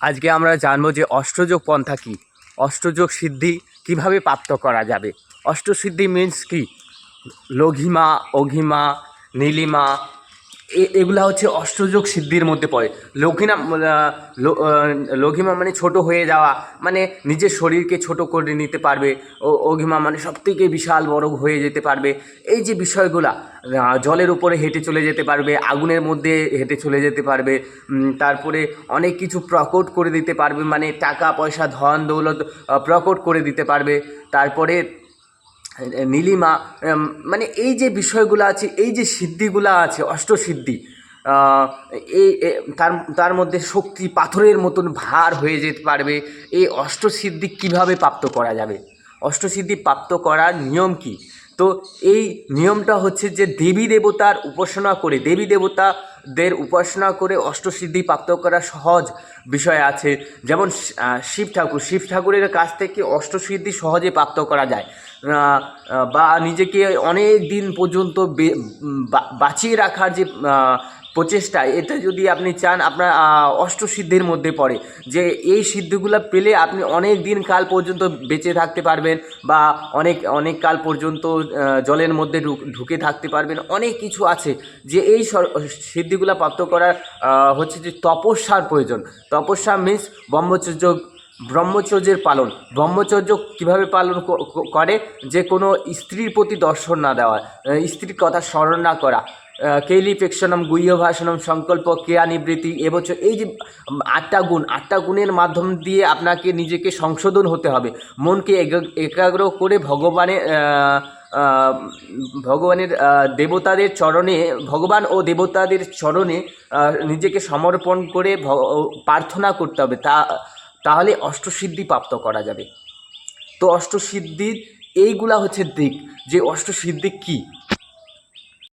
আজকে আমরা জানব যে অষ্টযোগ পন্থা কী? অষ্টযোগ সিদ্ধি কীভাবে প্রাপ্ত করা যাবে? অষ্টসিদ্ধি মিন্স কি? লঘিমা, অঘিমা, নীলিমা এগুলা হচ্ছে অষ্টযোগ সিদ্ধির মধ্যে পড়ে। আহ, লঘিমা মানে ছোট হয়ে যাওয়া মানে নিজের শরীরকে ছোট করে নিতে পারবে ও অঘিমা মানে সব থেকে বিশাল বড় হয়ে যেতে পারবে। এই যে বিষয়গুলা জলের উপরে হেঁটে চলে যেতে পারবে আগুনের মধ্যে হেঁটে চলে যেতে পারবে তারপরে অনেক কিছু প্রকট করে দিতে পারবে মানে টাকা পয়সা ধন দৌলত প্রকট করে দিতে পারবে তারপরে নীলিমা মানে এই যে বিষয়গুলো আছে, এই যে সিদ্ধিগুলো আছে, অষ্টসিদ্ধি এই তার তার মধ্যে শক্তি পাথরের মতন ভার হয়ে যেতে পারবে। এই অষ্টসিদ্ধি কীভাবে প্রাপ্ত করা যাবে? অষ্টসিদ্ধি প্রাপ্ত করার নিয়ম কি? তো এই নিয়মটা হচ্ছে যে দেবী দেবতার উপাসনা করে, দেবী দেবতাদের উপাসনা করে অষ্টসিদ্ধি প্রাপ্ত করা সহজ বিষয় আছে। যেমন শিব ঠাকুর। শিব ঠাকুরের কাছ থেকে অষ্টসিদ্ধি সহজে প্রাপ্ত করা যায়। বা নিজেকে অনেক দিন পর্যন্ত বাঁচিয়ে রাখার যে প্রচেষ্টা, এটা যদি আপনি চান, আপনার অষ্টসিদ্ধির মধ্যে পড়ে। যে এই সিদ্ধিগুলো পেলে আপনি অনেক দিন কাল পর্যন্ত বেঁচে থাকতে পারবেন বা অনেক অনেক কাল পর্যন্ত জলের মধ্যে ঢুক- থাকতে পারবেন। অনেক কিছু আছে যে এই সর- সিদ্ধিগুলো প্রাপ্ত করার হচ্ছে যে তপস্যার প্রয়োজন। তপস্যা মিন্স ব্রহ্মচর্য, ব্রহ্মচর্যের পালন। ব্রহ্মচর্য কীভাবে পালন করে? যে কোনো স্ত্রীর প্রতি দর্শন না দেওয়া স্ত্রীর কথা স্মরণ না করা। কেলিফেকশনম গুহ্য ভাষণম সংকল্প কেয়া নিবৃত্তি, এবছর এই যে আটটা গুণ, আটটা গুণের মাধ্যম দিয়ে আপনাকে নিজেকে সংশোধন হতে হবে। মনকে একাগ্র করে ভগবানের ভগবানের দেবতাদের চরণে, ভগবান ও দেবতাদের চরণে নিজেকে সমর্পণ করে প্রার্থনা করতে হবে। তা, তাহলে অষ্টসিদ্ধি প্রাপ্ত করা যাবে। তো অষ্টসিদ্ধির এইগুলা হচ্ছে দিক। যে অষ্টসিদ্ধি কী?